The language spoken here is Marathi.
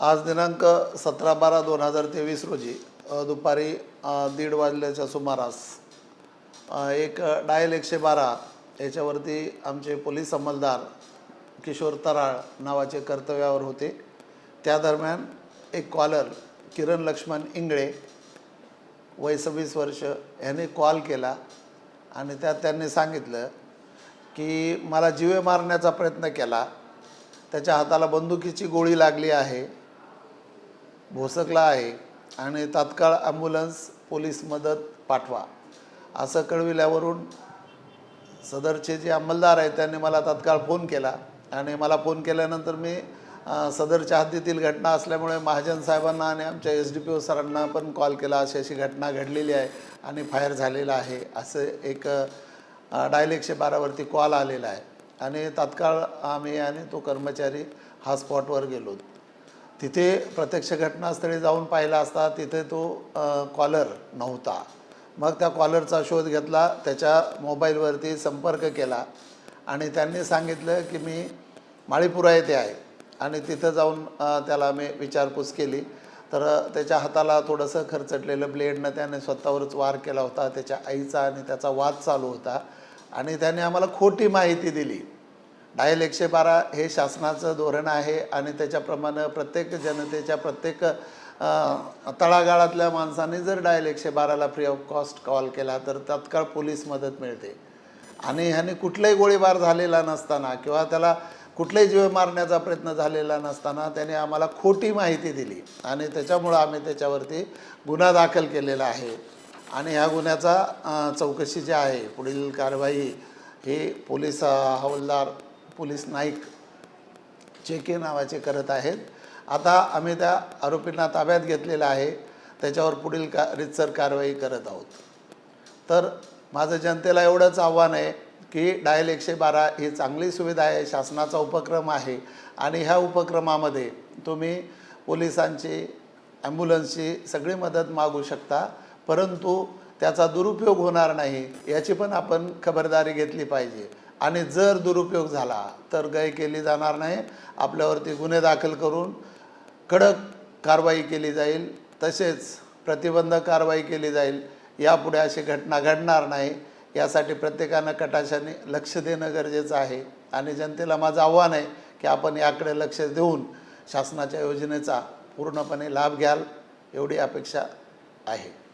आज दिनांक सतरा बारा दोन हजार तेवीस रोजी दुपारी दीड वाजल्याच्या सुमारास एक डायल एकशे बारा याच्यावरती आमचे पोलीस अंमलदार किशोर तराळ नावाचे कर्तव्यावर होते. त्या दरम्यान एक कॉलर किरण लक्ष्मण इंगळे वय सव्वीस वर्ष ह्याने कॉल केला आणि त्यात त्यांनी सांगितलं की मला जीवे मारण्याचा प्रयत्न केला त्याच्या हाताला बंदुकीची गोळी लागली आहे. भोसकला आहे. आणि तात्काळ ॲम्ब्युलन्स पोलीस मदत पाठवा. असं कळविल्यावरून सदरचे जे अंमलदार आहेत त्यांनी मला तात्काळ फोन केला. आणि मला फोन केल्यानंतर मी सदरच्या हद्दीतील घटना असल्यामुळे महाजन साहेबांना आणि आमच्या एस डी पी ओ सरांना पण कॉल केला. अशी अशी घटना घडलेली आहे आणि फायर झालेला आहे. असं एक अ, डायल एकशे बारावरती कॉल आलेला आहे. आणि तात्काळ आम्ही आणि तो कर्मचारी हा स्पॉटवर गेलो. तिथे प्रत्यक्ष घटनास्थळी जाऊन पाहिला असता तिथे तो कॉलर नव्हता. मग त्या कॉलरचा शोध घेतला त्याच्या मोबाईलवरती संपर्क केला आणि त्यांनी सांगितलं की मी माळीपुरा येथे आहे आणि तिथं जाऊन त्याला मी विचारपूस केली. तर त्याच्या हाताला थोडंसं खरचटलेलं ब्लेडनं त्याने स्वतःवरच वार केला होता त्याच्या आईचा आणि त्याचा वाद चालू होता. आणि त्याने आम्हाला खोटी माहिती दिली. डायल एकशे बारा हे शासनाचं धोरण आहे आणि त्याच्याप्रमाणे प्रत्येक जनतेच्या प्रत्येक तळागाळातल्या माणसाने जर डायल एकशे बाराला फ्री ऑफ कॉस्ट कॉल केला तर तात्काळ पोलीस मदत मिळते. आणि ह्याने कुठलाही गोळीबार झालेला नसताना किंवा त्याला कुठलाही जीव मारण्याचा प्रयत्न झालेला नसताना त्याने आम्हाला खोटी माहिती दिली. आणि त्याच्यामुळं आम्ही त्याच्यावरती गुन्हा दाखल केलेला आहे. आणि ह्या गुन्ह्याचा चौकशी जी आहे पुढील कारवाई हे पोलीस हवलदार हवालदार पोलीस नाईक चेके नावाचे करत आहेत. आता आम्ही त्या आरोपींना ताब्यात घेतलेलं आहे. त्याच्यावर पुढील का रितसर कारवाई करत आहोत. तर माझं जनतेला एवढंच आव्हान आहे की डायल एकशे बारा ही चांगली सुविधा आहे शासनाचा उपक्रम आहे आणि ह्या उपक्रमामध्ये तुम्ही पोलिसांची ॲम्ब्युलन्सची सगळी मदत मागू शकता. परंतु त्याचा दुरुपयोग होणार नाही याची पण आपण खबरदारी घेतली पाहिजे. आणि जर दुरुपयोग झाला तर गय केली जाणार नाही. आपल्यावरती गुन्हे दाखल करून कडक कारवाई केली जाईल तसेच प्रतिबंधक कारवाई केली जाईल. यापुढे अशी घटना घडणार नाही. यासाठी प्रत्येकानं कटाशाने लक्ष देणं गरजेचं आहे. आणि जनतेला माझं आव्हान आहे की आपण याकडे लक्ष देऊन शासनाच्या योजनेचा पूर्णपणे लाभ घ्याल एवढी अपेक्षा आहे.